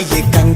கையை கண்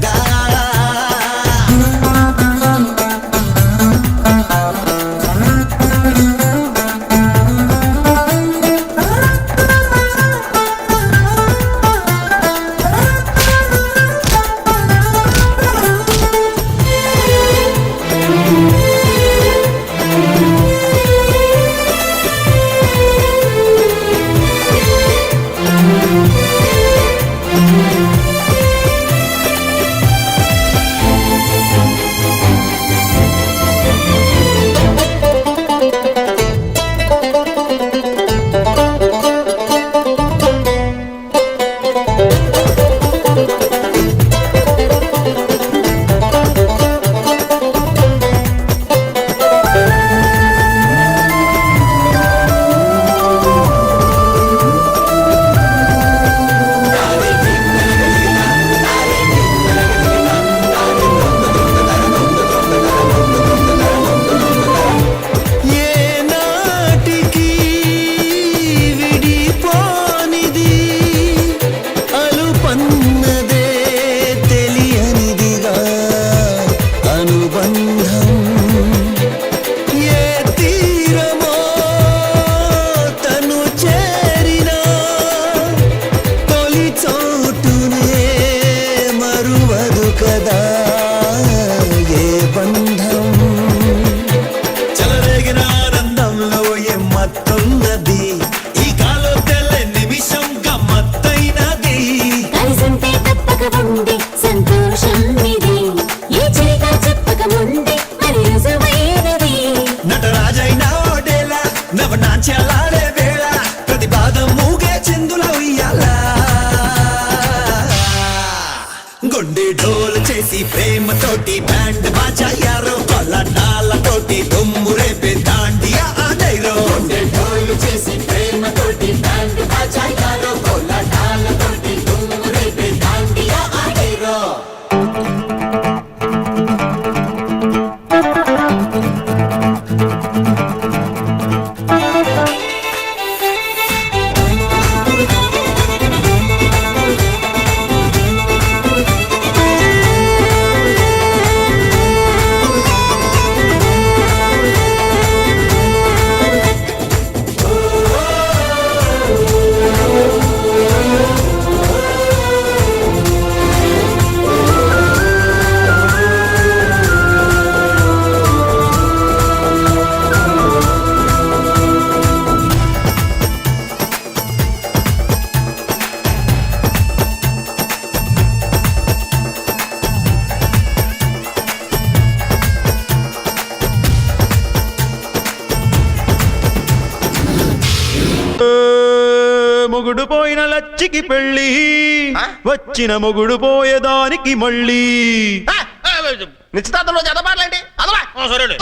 గుండె డోలు చేసి ప్రేమతోటి బ్యాండ్ బాజా యారో కొల నాళ్ళతోటి దుమ్ము పెళ్ళి. వచ్చిన మొగుడు పోయేదానికి మళ్ళీ. నిశ్చితార్థంలో జతపాటలేంటి అదవా. సరే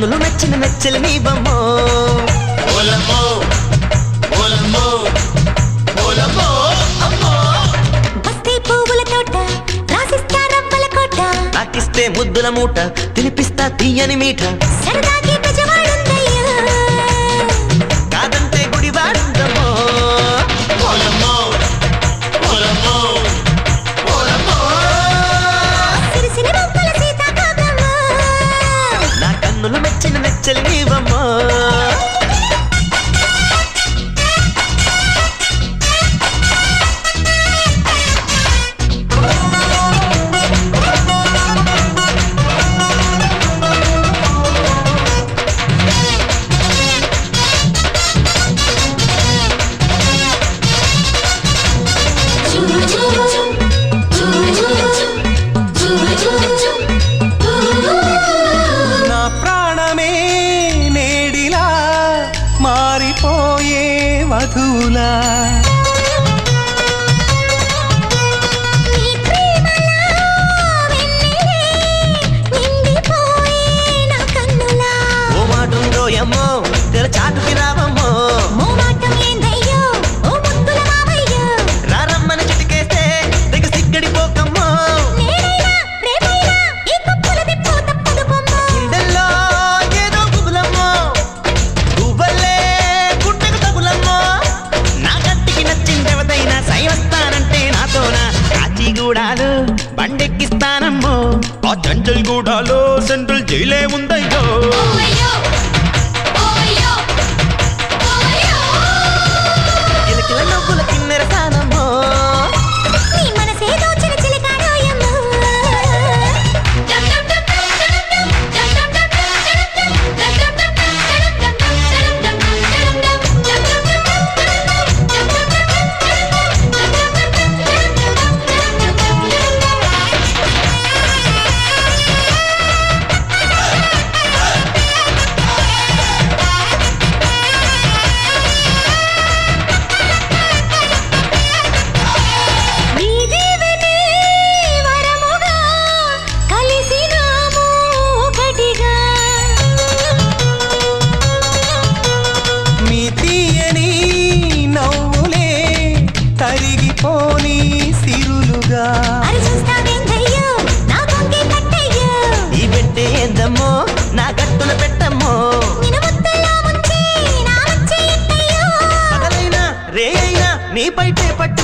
కన్నులు మెచ్చిన మెచ్చలు నీ బొమ్మో. ముద్దుల మూట తినిపిస్తా తీయని మీట. సరదాకి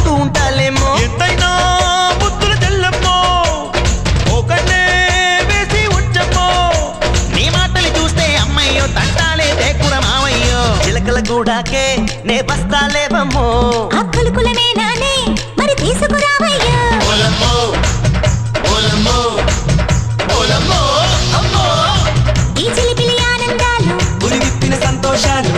నవ్వుకుంటూ ఉంటాలేమో. ఎంతైనా ముద్దుల చెల్లమ్మో ఒకటే వేసి ఉంచమ్మో. నీ మాటలు చూస్తే అమ్మయ్యో తంటాలే దేకుర మామయ్యో చిలకల గూడాకే నే బస్తాలేవమ్మో అక్కలుకులనే నానే మరి తీసుకురావయ్యో ఓలమ్మో ఓలమ్మో ఓలమ్మో అమ్మో. ఈ చిలిపిలి సంతోషాలు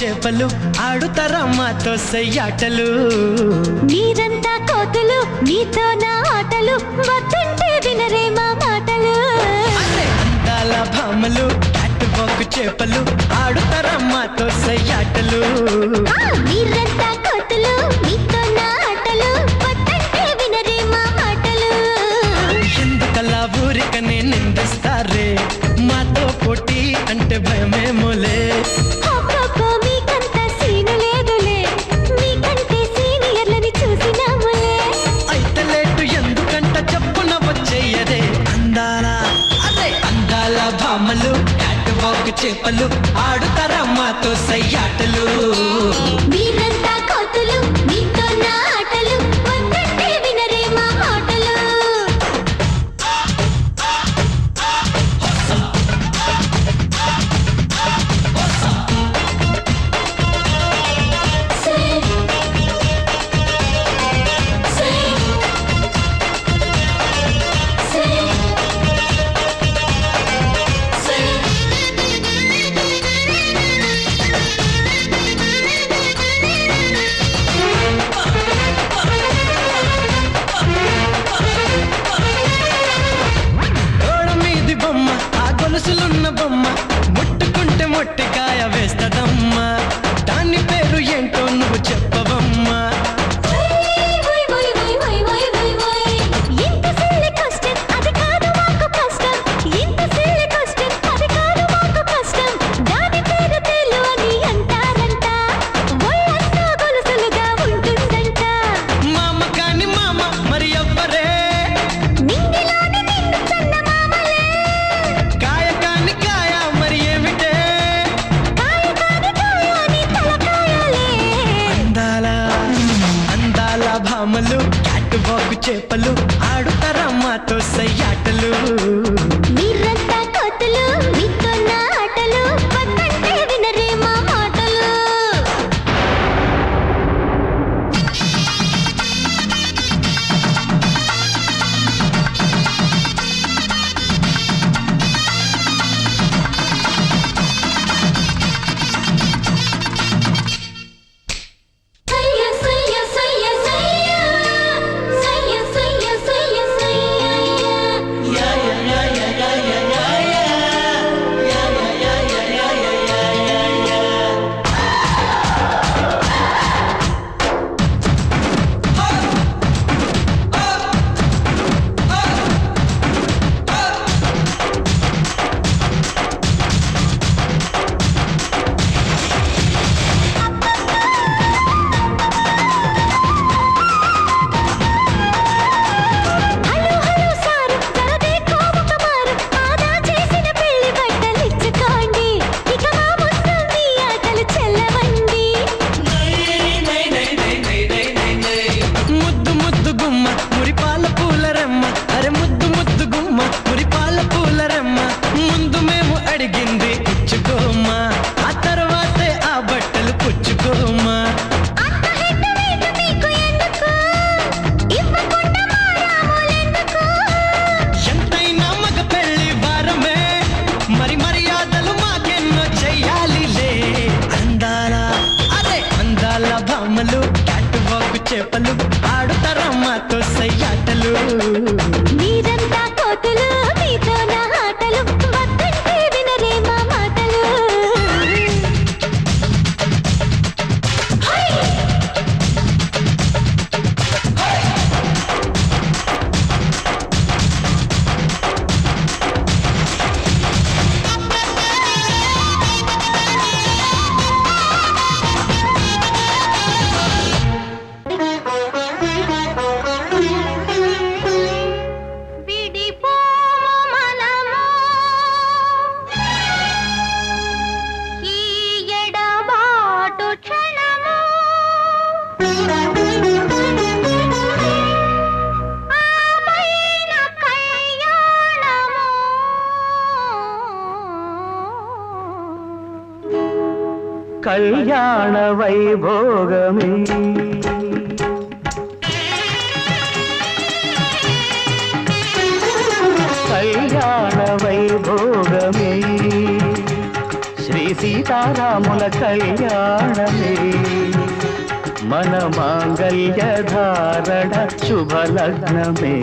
చేపలు ఆడుతారా మాతో సయ్యాటలు? మీరంతా కోతులు మీతో నా ఆటలు వద్దంటే వినరే మా మాటలు. అందాల భామలు అటువకు చేపలు ఆడుతారా మాతో సయ్యాటలు? మీరంతా చేపలు ఆడుతా వైభోగమే. కళ్యాణ వైభోగమే. శ్రీ సీతారాముల కళ్యాణమే. మన మాంగళ్య ధారణ శుభలగ్నమే.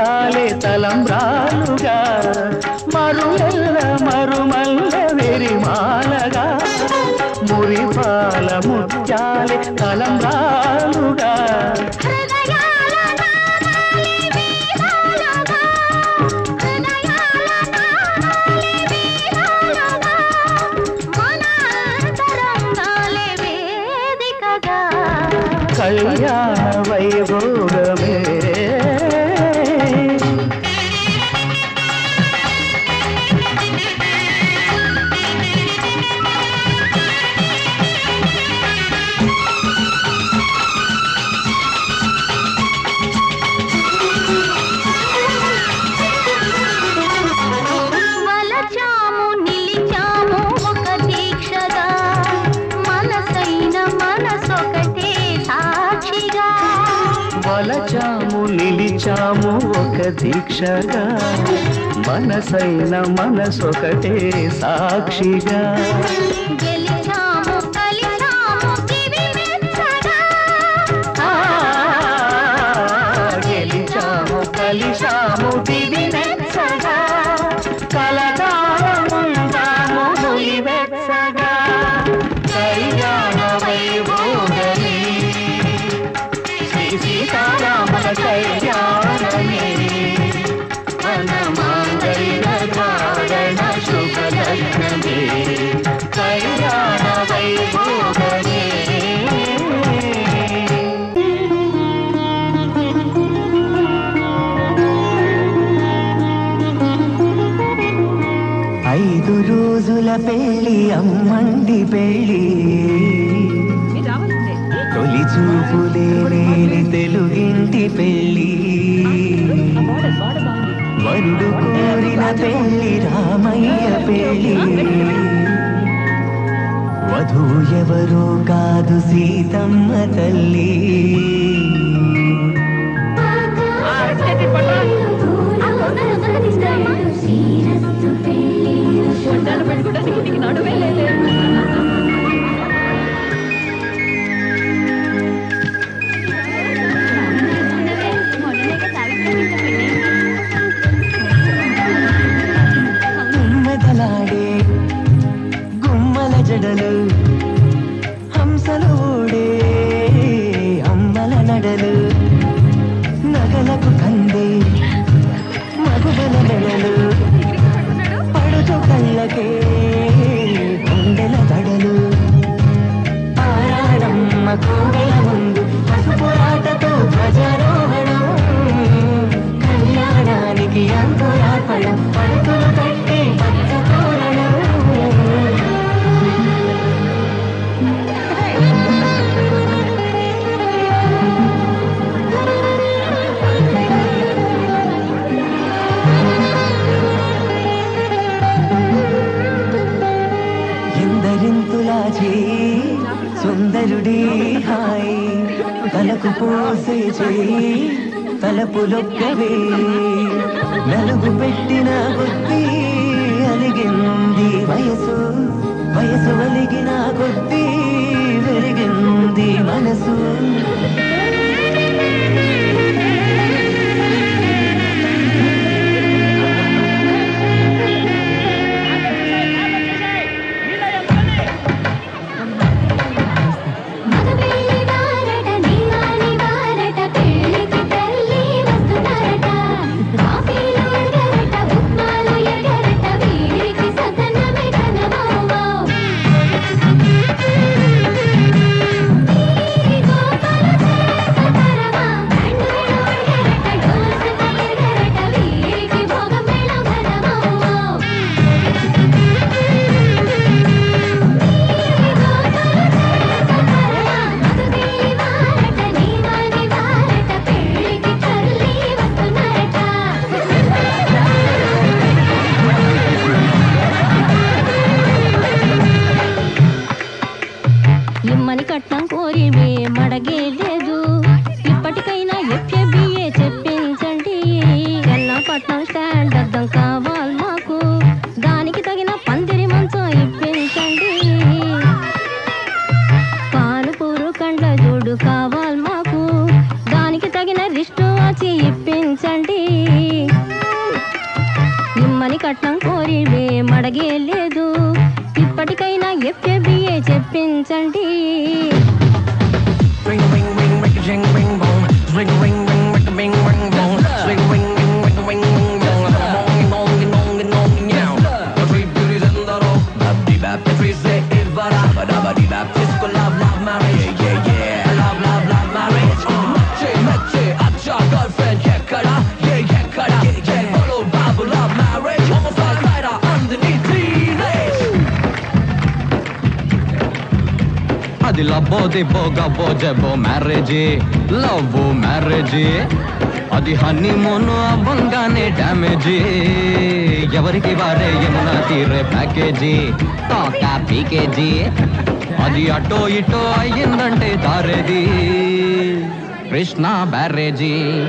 ముత్యాలే తలంబ్రాలుగా మరులెల్ల మరుమల్లె విరిమాలగా మురిపాల ముత్యాలే తలంబ్రాలుగా కళ్యాణ వైభవ వలచాము నిలిచాము ఒక దీక్షగా. మనసైన మనసొకటే సాక్షిగా. పెళ్ళి తొలి చూపులే లేని తెలుగింటి పెళ్ళి వరుడు కోరిన పెళ్ళి రామయ్య పెళ్ళి వధువు ఎవరో కాదు సీతమ్మ తల్లి. గుమ్మదలాడే Lord. गेले అది లబ్బో దిబ్బో గబ్బో జబ్బో మ్యారేజీ. Love marriage. అది హనీమూన్ అవ్వంగానే డ్యామేజే. ఎవరికి వారే యమునా తీరే ప్యాకేజీ. టాకా పీకేజీ. అది అటో ఇటో అయ్యిందంటే తారేది కృష్ణ బ్యారేజీ.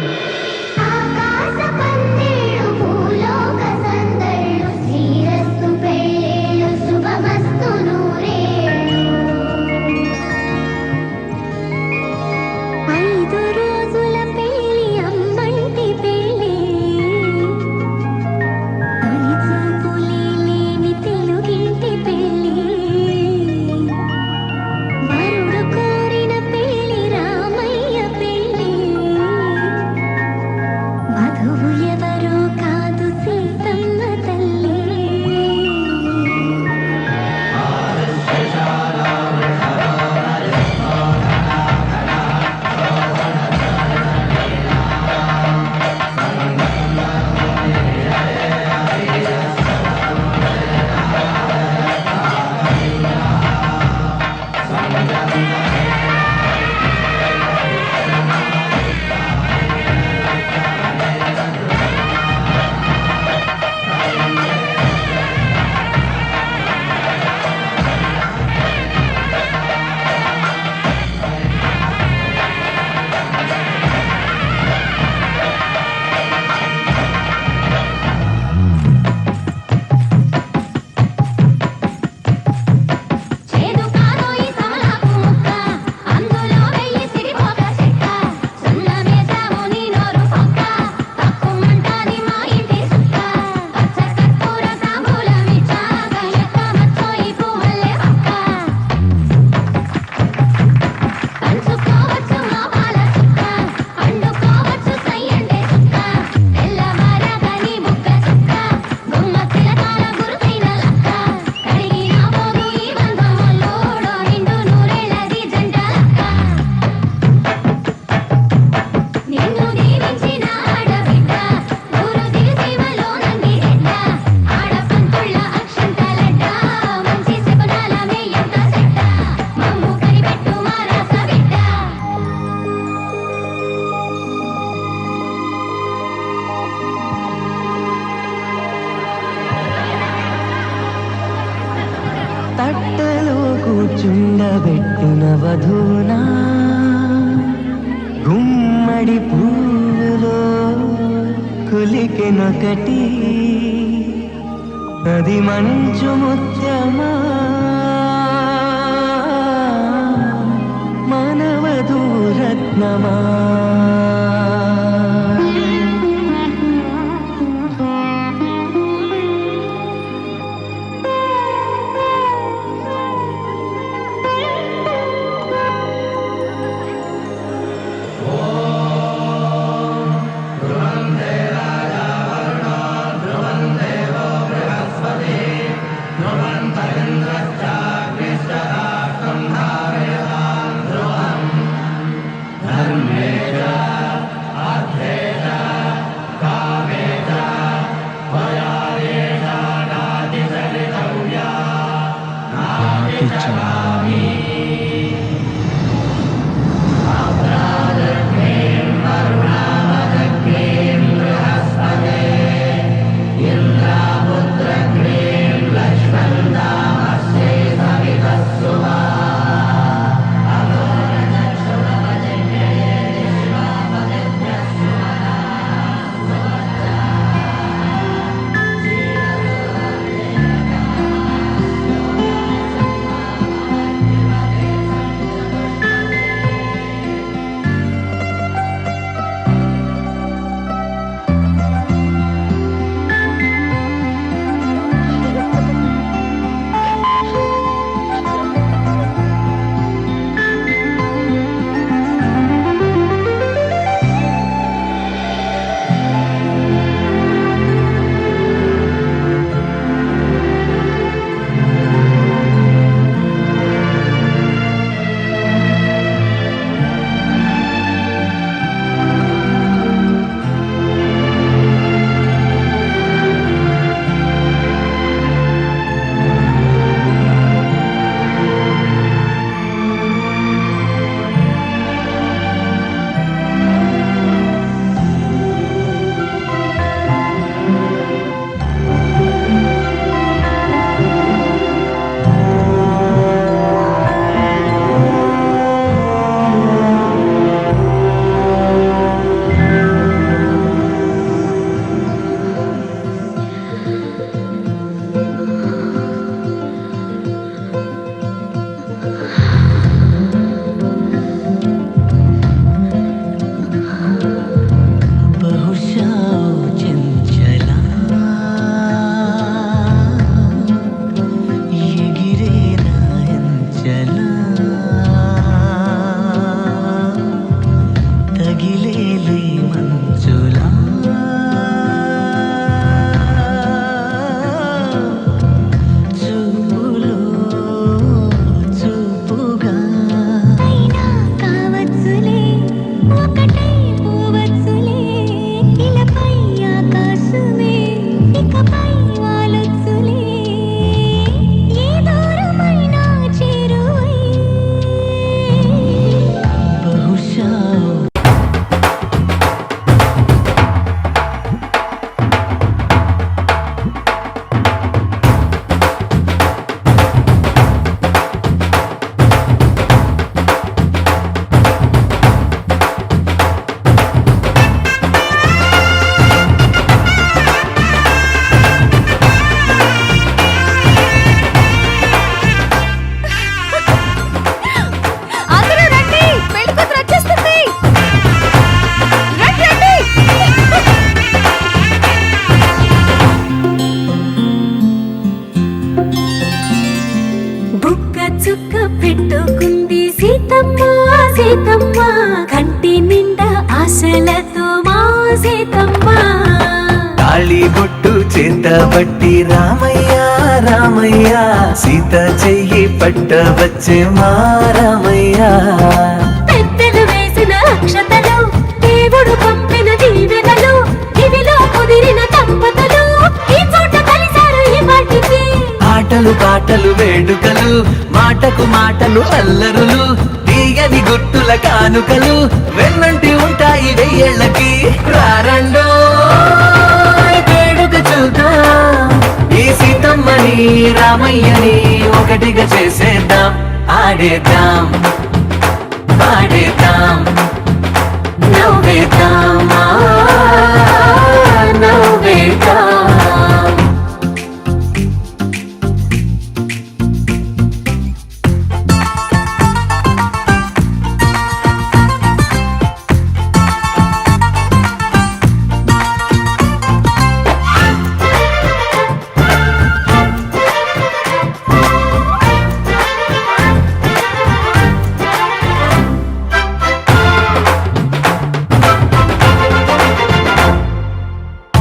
గుమ్మడి పూలో కులికెనొకటి అది మంచు ముత్యమా? మానవధూరత్నమా ちゃみ వచ్చే మా రామయ్య పెద్దలు వేసిన అక్షతలు దేవుడు పంపిన దీవెనలు ఇవిలో కుదిరిన దంపతులు ఈ చోట కలిశారు ఈ వాటికి ఆటలు పాటలు వేడుకలు మాటకు మాటలు అల్లరులు తీయని గుర్తుల కానుకలు వెన్నంటి ఉంటాయి వెయ్యేళ్ళకి. రారండో వేడుక చూద్దాం? ఈ సీతమ్మని రామయ్యని ఒకటిగా చేసేద్దాం. పాడేద్దాం పాడేద్దాం నవ్వేద్దామా నవ్వేద్దాం